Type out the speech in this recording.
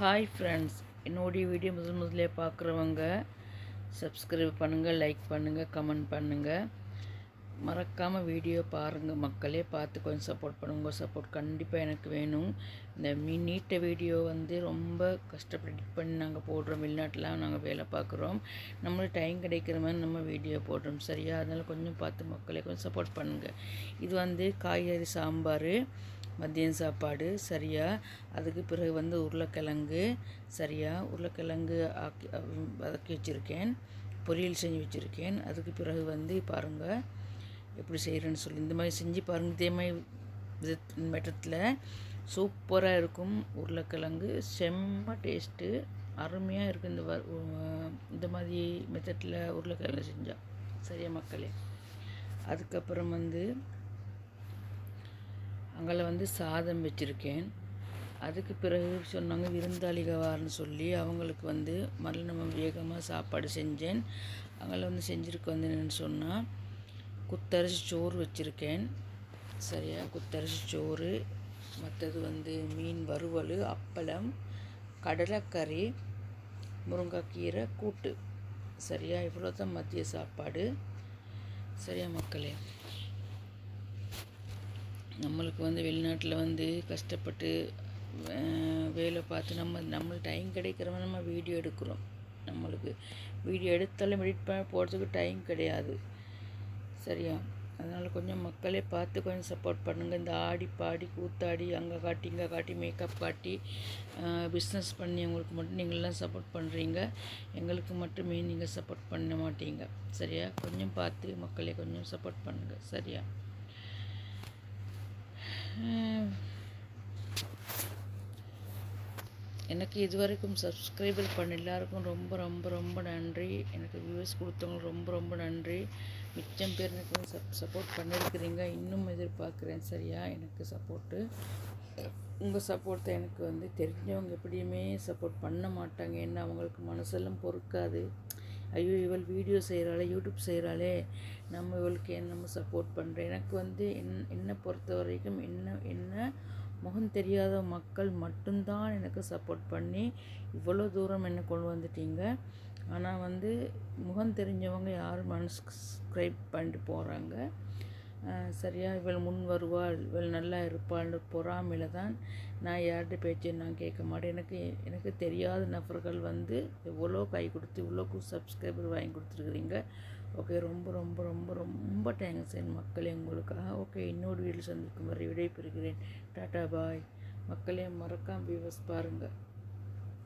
Hi friends என்னுடைய video முதல் முதலே பார்க்குறவங்க சப்ஸ்கிரைப் பண்ணுங்கள் லைக் பண்ணுங்கள் கமெண்ட் பண்ணுங்கள் மறக்காமல் வீடியோ பாருங்கள் மக்களே பார்த்து கொஞ்சம் சப்போர்ட் பண்ணுங்க. சப்போர்ட் கண்டிப்பாக எனக்கு வேணும். இந்த மீ நீட்ட வீடியோ வந்து ரொம்ப கஷ்டப்பட்டு பண்ணி நாங்கள் போடுறோம். வெளிநாட்டில் நாங்கள் வேலை பார்க்குறோம். நம்மளுக்கு டைம் கிடைக்கிற மாதிரி நம்ம வீடியோ போடுறோம். சரியா? அதனால் கொஞ்சம் பார்த்து மக்களே கொஞ்சம் சப்போர்ட் பண்ணுங்கள் இது வந்து காய்கறி சாம்பார். மதியம் சாப்பாடு சரியா? அதுக்கு பிறகு வந்து உருளைக்கிழங்கு சரியா? உருளைக்கிழங்கு ஆக்கி வதக்கி வச்சுருக்கேன். பொரியல் செஞ்சு வச்சுருக்கேன். அதுக்கு பிறகு வந்து பாருங்கள் எப்படி செய்கிறேன்னு சொல்லி. இந்த மாதிரி செஞ்சு பாருங்கள் இதே மாதிரி விதத் மெட்டத்தில் சூப்பராக இருக்கும் உருளைக்கிழங்கு. செம்ம டேஸ்ட்டு. அருமையாக இருக்கும் இந்த வ- இந்த மாதிரி மெத்தட்டில் உருளைக்கிழங்கு செஞ்சால் சரியா மக்களே? அதுக்கப்புறம் வந்து அங்கே வந்து சாதம் வச்சுருக்கேன். அதுக்கு பிறகு சொன்னாங்க விருந்தாளிக வாரன்னு சொல்லி அவங்களுக்கு வந்து மறுநாள் நம்ம வேகமாக சாப்பாடு செஞ்சேன். அங்கே வந்து செஞ்சுருக்க வந்தேன்னு என்னென்னு சொன்னால் குத்தரிசி சோறு வச்சுருக்கேன். சரியா? குத்தரிசி சோறு மற்றது வந்து மீன் வறுவல் அப்பளம் கடலைக்கறி முருங்கைக்கீரை கூட்டு. சரியா? இவ்வளோ தான் மதிய சாப்பாடு. சரியா மக்களே? நம்மளுக்கு வந்து வெளிநாட்டில் வந்து கஷ்டப்பட்டு வேலை பார்த்து நம்ம நம்மளுக்கு டைம் கிடைக்கிறவங்க நம்ம வீடியோ எடுக்கிறோம். நம்மளுக்கு வீடியோ எடுத்தாலும் எடிட் பண்ண போகிறதுக்கு டைம் கிடையாது. சரியா? அதனால் கொஞ்சம் மக்களே பார்த்து கொஞ்சம் சப்போர்ட் பண்ணுங்கள் இந்த ஆடி பாடி கூத்தாடி அங்கே காட்டி இங்கே காட்டி மேக்கப் காட்டி பிஸ்னஸ் பண்ணி உங்களுக்கு மட்டும் நீங்கள்லாம் சப்போர்ட் பண்ணுறீங்க எங்களுக்கு மட்டுமே நீங்கள் சப்போர்ட் பண்ண மாட்டீங்க. சரியா? கொஞ்சம் பார்த்து மக்களே கொஞ்சம் சப்போர்ட் பண்ணுங்கள் சரியா? எனக்கு எனக்கு இதுவரைக்கும் சப்ஸ்கிரைபர் பண்ண எல்லாருக்கும் ரொம்ப ரொம்ப ரொம்ப நன்றி. எனக்கு வியூஸ் கொடுத்தவங்க ரொம்ப ரொம்ப நன்றி. மிச்சம் பேர் எனக்கு சப் சப்போர்ட் பண்ணியிருக்கிறீங்க இன்னும் எதிர்பார்க்குறேன் சரியா? எனக்கு சப்போர்ட்டு உங்கள் சப்போர்ட்டை எனக்கு வந்து தெரிஞ்சவங்க எப்படியுமே சப்போர்ட் பண்ண மாட்டாங்க. ஏன்னா அவங்களுக்கு மனசெல்லாம் பொறுக்காது. ஐயோ இவள் வீடியோ செய்கிறாளே யூடியூப் செய்கிறாளே நம்ம இவளுக்கு என்னமோ சப்போர்ட் பண்ணுறேன் எனக்கு வந்து என் என்னை பொறுத்த வரைக்கும் என்ன என்ன முகம் தெரியாத மக்கள் மட்டும்தான் எனக்கு சப்போர்ட் பண்ணி இவ்வளோ தூரம் என்னை கொண்டு வந்துட்டீங்க. ஆனால் வந்து முகம் தெரிஞ்சவங்க யாரும் சப்ஸ்கிரைப் பண்ணிட்டு போகிறாங்க சரியா இவள் முன் வருவாள் இவள் நல்லா இருப்பாள்னு பொறாமையில் தான் நான் யார்கிட்ட பேச்சு நான் கேட்க மாட்டேன். எனக்கு எனக்கு தெரியாத நபர்கள் வந்து எவ்வளோ கை கொடுத்து இவ்வளோ சப்ஸ்கிரைபர் வாங்கி கொடுத்துருக்குறீங்க. ஓகே ரொம்ப ரொம்ப ரொம்ப ரொம்ப தேங்க்ஸ் என் மக்களே உங்களுக்காக. ஓகே இன்னொரு வீட்டில் சந்திக்கும் வரை விடைபெறுகிறேன். Tata bye. மக்களே மறக்காம வியூவர்ஸ் பாருங்கள்